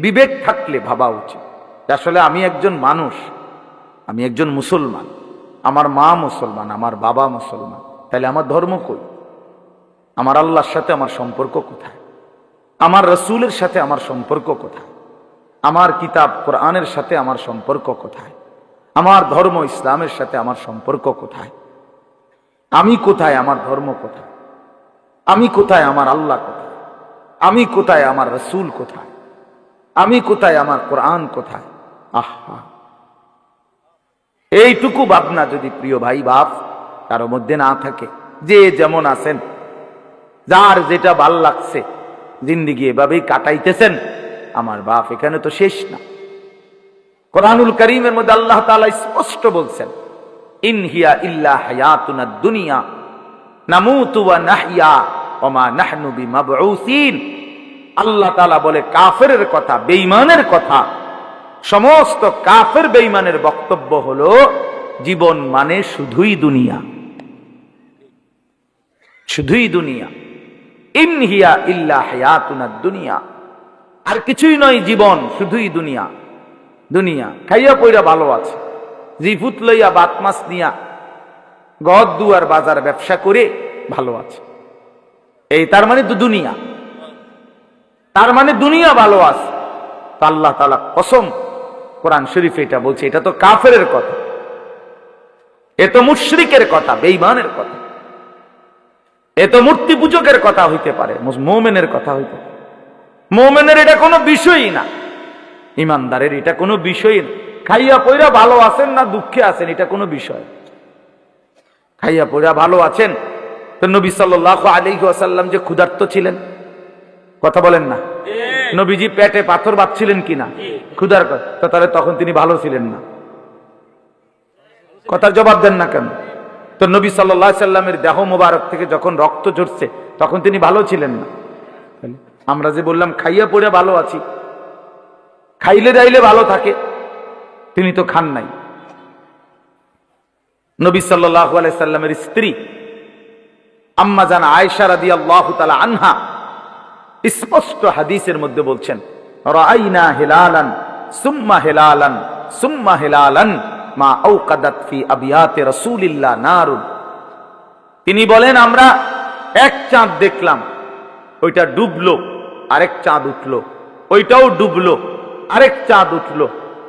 বিবেক থাকলে ভাবা উচিত। আসলে আমি একজন মানুষ, আমি একজন মুসলমান। আমার মা মুসলমান, আমার বাবা মুসলমান। তাহলে আমার ধর্ম কই? আমার আল্লাহর সাথে আমার সম্পর্ক কোথায়? আমার রসুলের সাথে আমার সম্পর্ক কোথায়? আমার কিতাব কোরআনের সাথে আমার সম্পর্ক কোথায়? আমার ধর্ম ইসলামের সাথে আমার সম্পর্ক কোথায়? আমি কোথায় আমার ধর্ম কোথায়? আমি কোথায় আমার আল্লাহ কোথায়? আমি কোথায় আমার রসুল কোথায়? আমি কোথায়? আমার কোরআন কোথায়? আহা। এইটুকু ভাবনা যদি প্রিয় ভাই বাপ কারও মধ্যে না থাকে, যে যেমন আছেন, যার যেটা ভালো লাগছে, জিন্দিগি এভাবেই কাটাইতেছেন, আমার বাপ এখানে তো শেষ না। কোরআনুল করিমের মধ্যে আল্লাহ তাআলা স্পষ্ট বলছেন ইনহিয়া ইল্লা হায়াতুনা দুনিয়া, নামুতু ওয়া নাহইয়া, ওমা নাহনু বিমাবউসিন। আল্লাহ তালা বলে কাফের কথা বেইমানের কথা। সমস্ত কাফের বেইমানের বক্তব্য হলো, জীবন মানে শুধুই দুনিয়া। শুধুই দুনিয়া। ইনহিয়া ইল্লা হায়াতুনা দুনিয়া। আর কিছুই নয় জীবন, শুধুই দুনিয়া। দুনিয়া। খাইয়া পইরা ভালো আছে। জিফুত লইয়া বাত মাছ নিয়া গদ দুয়ার বাজার ব্যবসা করে ভালো আছে। এই তার মানে দুনিয়া। তার মানে দুনিয়া ভালো আছে। আল্লাহ তালা কসম কোরআন শরীফ এটা বলছে, এটা তো কাফের কথা। এ তো মুশরিকের কথা বেইমানের কথা। এ তো মূর্তি পূজকের কথা হইতে পারে মোমেনের কথা হইতে মোমেনের এটা কোনো বিষয়ই না। ইমানদারের এটা কোনো বিষয় না। খাইয়া পইরা ভালো আছেন না দুঃখে আছেন, এটা কোনো বিষয় খাইয়া পইরা ভালো আছেন, তো নবী সাল্লাহ আলী আসাল্লাম যে ক্ষুধার্ত ছিলেন কথা বলেন না। নবীজি পেটে পাথর বাঁধছিলেন কিনা? ক্ষুধার ক- তো তাহলে তখন তিনি ভালো ছিলেন না। কথার জবাব দেন না কেন? তো নবী সাল্লাহ সাল্লামের দেহ মোবারক থেকে যখন রক্ত ঝরছে তখন তিনি ভালো ছিলেন না। আমরা যে বললাম খাইয়া পড়ে ভালো আছি। খাইলে যাইলে ভালো থাকে। তিনি তো খান নাই। নবী সাল্লাহ সাল্লামের স্ত্রী আম্মা জান আয়সা রাদি আল্লাহ তালা আনহা স্পষ্ট হাদিসের মধ্যে বলছেন রাইনা হেলালান সুম্মা হেলালান সুম্মা হেলালান মা আউকাদাত ফি আবিয়াতে রাসূলিল্লাহ নারুন। তিনি বলেন আমরা এক চাঁদ দেখলাম ওইটা ডুবলো আরেক চাঁদ উঠল ওইটাও ডুবলো আরেক চাঁদ উঠল।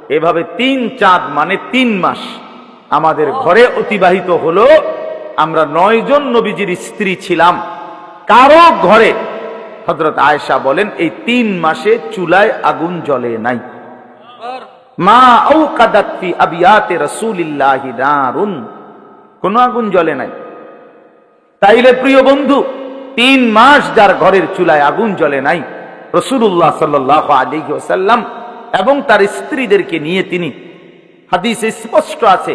এভাবে তিন চাঁদ মানে তিন মাস। আমাদের ঘরে অতিবাহিত হলো আমরা নয়জন নবীজির স্ত্রী ছিলাম। কারও ঘরে হজরত আয়েশা বলেন, এই তিন মাসে চুলায় আগুন জ্বলে নাই। মা ফি আবিয়াতে রাসূলিল্লাহি আগুন জ্বলে নাই। তাইলে প্রিয় বন্ধু, তিন মাস যার ঘরের চুলায় আগুন জ্বলে নাই রসুল্লাহ সাল্লাহ আলী ওসাল্লাম এবং তার স্ত্রীদেরকে নিয়ে তিনি, হাদিসে স্পষ্ট আছে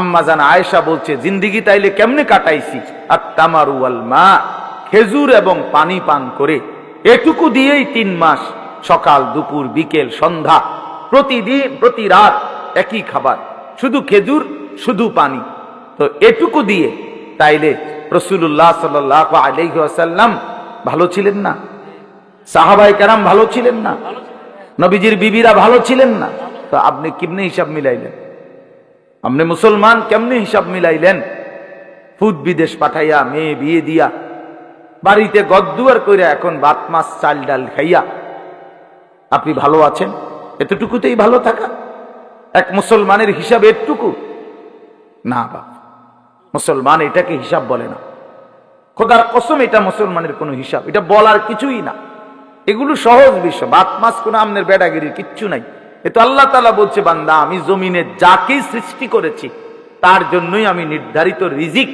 আম্মাজান আয়েশা বলছে, জিন্দিগি তাইলে কেমনে কাটাইছি আর তামারু আল মা। খেজুর এবং পানি পান করে এটুকু দিয়েই তিন মাস সকাল, দুপুর, বিকেল, সন্ধ্যা, প্রতিদিন, প্রতি রাত একই খাবার, শুধু খেজুর, শুধু পানি। তো এটুকু দিয়ে তাইলে রসুল্লাহ সাল্লাহ আলহাসাল্লাম ভালো ছিলেন না? সাহাবাই কারাম ভালো ছিলেন না? নবীজির বিবিরা ভালো ছিলেন না? তো আপনি কেমনে হিসাব মিলাইলেন? আপনি মুসলমান কেমনে হিসাব মিলাইলেন? ফুদ বিদেশ পাঠাইয়া, মেয়ে বিয়ে দিয়া বাড়িতে গদ্দুয়ার কইরা এখন বাত মাছ, চাল, ডাল খাইয়া, আপনি ভালো আছেন? এতটুকুতেই ভালো থাকা? এক মুসলমানের হিসাব এটুকু না বাপ, মুসলমান এটাকে হিসাব বলে না। খোদার কসম, এটা মুসলমানের কোনো হিসাব। এটা বলার কিছুই না। এগুলো সহজ বিষয়। বাত মাস কোনো আমনের বেড়াগিরির কিচ্ছু নাই। এ তো আল্লাহ তালা বলছে, বান্দা, আমি জমিনে যাকেই সৃষ্টি করেছি, তার জন্যই আমি নির্ধারিত রিজিক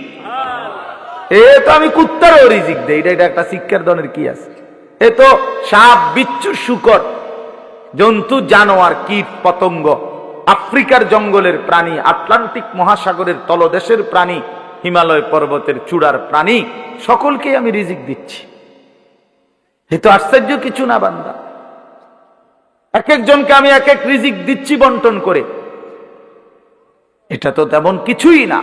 এ তো আমি কুত্তারও রিজিক দেই, এটা এটা একটা শিক্ষার দনের কি আছে? এ তো সাপ, বিচ্ছু, শুকর, জন্তু, জানোয়ার, কীট, পতঙ্গ, আফ্রিকার জঙ্গলের প্রাণী, আটলান্টিক মহাসাগরের তলদেশের প্রাণী, হিমালয় পর্বতের চূড়ার প্রাণী সকলকে আমি রিজিক দিচ্ছি। এ তো আশ্চর্য কিছু না বান্দা। এক একজনকে আমি এক এক রিজিক দিচ্ছি বন্টন করে। এটা তো তেমন কিছুই না।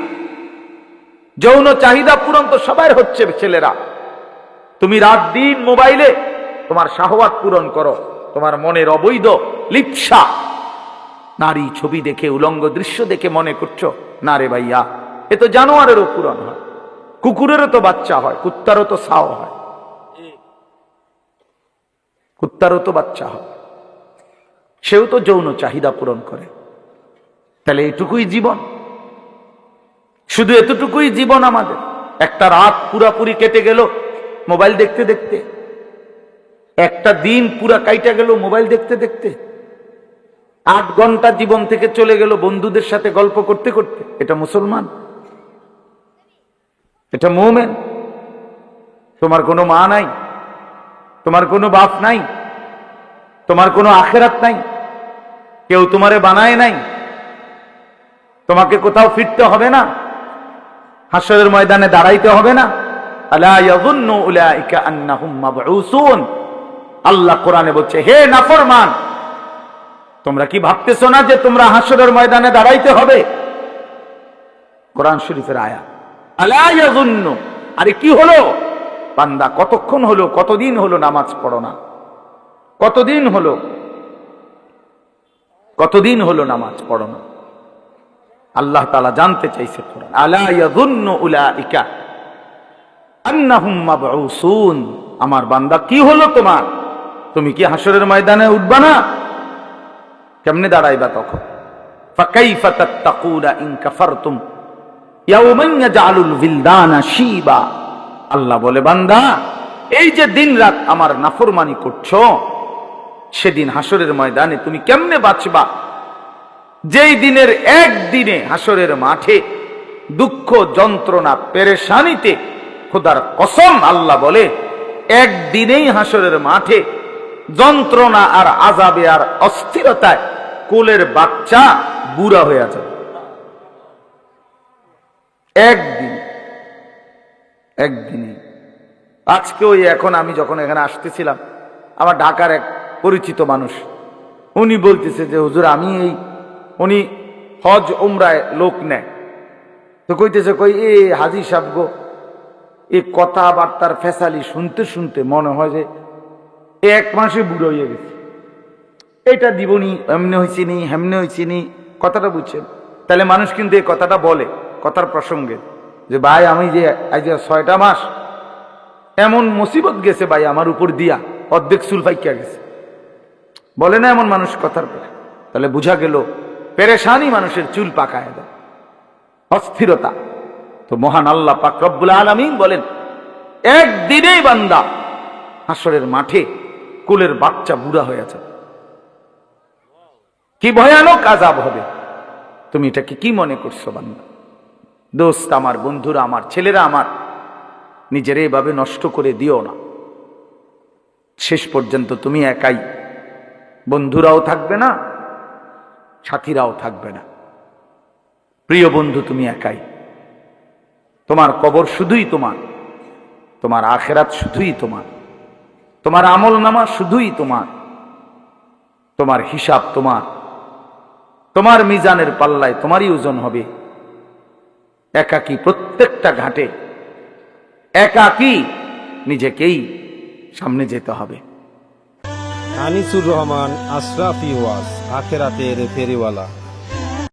যৌন চাহিদা পূরণ তো সবাই হচ্ছে ছেলেরা। তুমি রাত দিন মোবাইলে তোমার শাহওয়াত পূরণ করো, তোমার মনের অবৈধ লিপসা। নারী ছবি দেখে, উলঙ্গ দৃশ্য দেখে মনে করছ, না রে ভাইয়া, এ তো জানোয়ারেরও পূরণ হয়, কুকুরেরও তো বাচ্চা হয়, কুত্তারও তো সাও হয়। কুত্তারও তো বাচ্চা হয়। সেও তো যৌন চাহিদা পূরণ করে। তাহলে এটুকুই জীবন। শুধু এতটুকুই জীবন আমাদের। একটা রাত পুরাপুরি কেটে গেল মোবাইল দেখতে দেখতে। একটা দিন পুরা কাইটা গেল মোবাইল দেখতে দেখতে। আট ঘণ্টা জীবন থেকে চলে গেল বন্ধুদের সাথে গল্প করতে করতে। এটা মুসলমান। এটা মোমেন। তোমার কোনো মা নাই। তোমার কোনো বাপ নাই। তোমার কোনো আখেরাত নাই। কেউ তোমারে বানায় নাই। তোমাকে কোথাও ফিরতে হবে না। হাসরের ময়দানে দাঁড়াইতে হবে না। আল্লাহ কোরআনে বলছে, হে নাফরমান, তোমরা কি ভাবতেছো না যে তোমরা হাসরের ময়দানে দাঁড়াইতে হবে? কোরআন শরীফের আয়া আলা ইয়াযুন্নু আরে কি হলো? বান্দা, কতক্ষণ হলো? কতদিন হলো নামাজ পড়ো না? কতদিন হলো? কতদিন হলো নামাজ পড়ো না? আল্লাহ তালা জানতে চাইছে আমার বান্দা, কি হলো তোমার? তুমি কি হাসরের ময়দানে উঠবা না? কেমনে দাঁড়াইবা তখন? আল্লাহ বলে, বান্দা, এই যে দিন রাত আমার নাফরমানি করছ, সেদিন হাসরের ময়দানে তুমি কেমনে বাঁচবা? যেই দিনের একদিনে হাসরের মাঠে দুঃখ যন্ত্রণা পেরেশানিতে খোদার কসম আল্লাহ বলে, একদিনেই হাসরের মাঠে যন্ত্রণা আর আজাবে আর অস্থিরতায় কোলের বাচ্চা বুড়া হয়ে যাবে একদিন, একদিনে। আজকে ওই এখন আমি যখন এখানে আসতেছিলাম, আমার ঢাকার এক পরিচিত মানুষ, উনি বলতেছে যে, হুজুর, আমি এই উনি হজ উমরায় লোক নেয়। তো কইতেছে, কই, এ হাজি সাহেব গো এই কথাবার্তার ফেসালি শুনতে শুনতে মনে হয় যে এক মাসে বুড়ো হয়ে গেছে। এটা দিবনি, এমনি হয়েছি নি, হেমনে হয়েছি নি, কথাটা বুঝছেন? তাহলে মানুষ কিন্তু এই কথাটা বলে, কথার প্রসঙ্গে যে, ভাই, আমি যে আজ ছয়টা মাস এমন মুসিবত গেছে ভাই আমার উপর দিয়া, অর্ধেক চুল ফাইকা গেছে। বলে না এমন মানুষ কথার তাহলে বুঝা গেল পেরেশানি মানুষের চুল পাকায় দেয়। অস্থিরতা। তো মহান আল্লাহ পাক রব্বুল আলমিন বলেন, একদিনেই বান্দা হাসরের মাঠে কুলের বাচ্চা বুড়া হয়ে যাবে কি ভয়ানক আজাব হবে। তুমি এটাকে কি মনে করছ বান্দা? দোস্ত আমার, বন্ধুরা আমার, ছেলেরা আমার, নিজের এভাবে নষ্ট করে দিও না। শেষ পর্যন্ত তুমি একাই, বন্ধুরাও থাকবে না সাথীরাও থাকবে না। প্রিয় বন্ধু, তুমি একাই। তোমার কবর শুধুই তোমার। তোমার আখেরাত শুধুই তোমার। তোমার আমল নামা শুধুই তোমার। তোমার হিসাব তোমার। তোমার মিজানের পাল্লায় তোমারই ওজন হবে। একাকি প্রত্যেকটা ঘাটে একাকি নিজেকেই সামনে যেতে হবে। আনিসুর রহমান, আশরাফি ওয়াজ। আখেরাতের ফেরিওয়ালা।